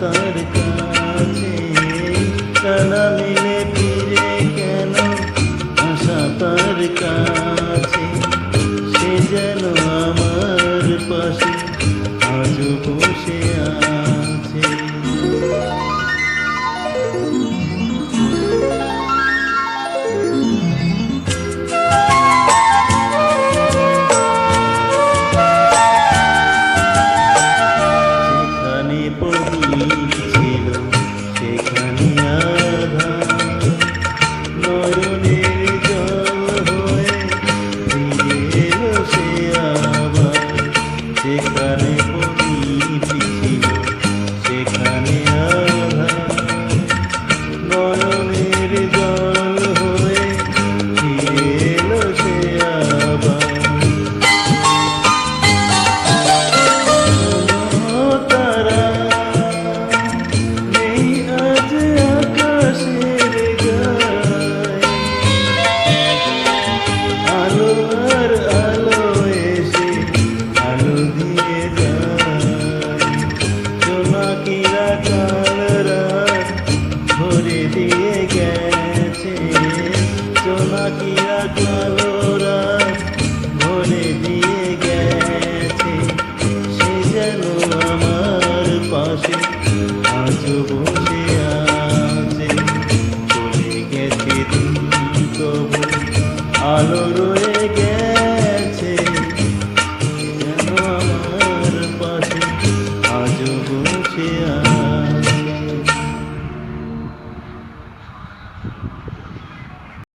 তার কাছে কানা মিলে ফিরে কেন? আশা তার কাছে সে যেন সোনা কি রাখালো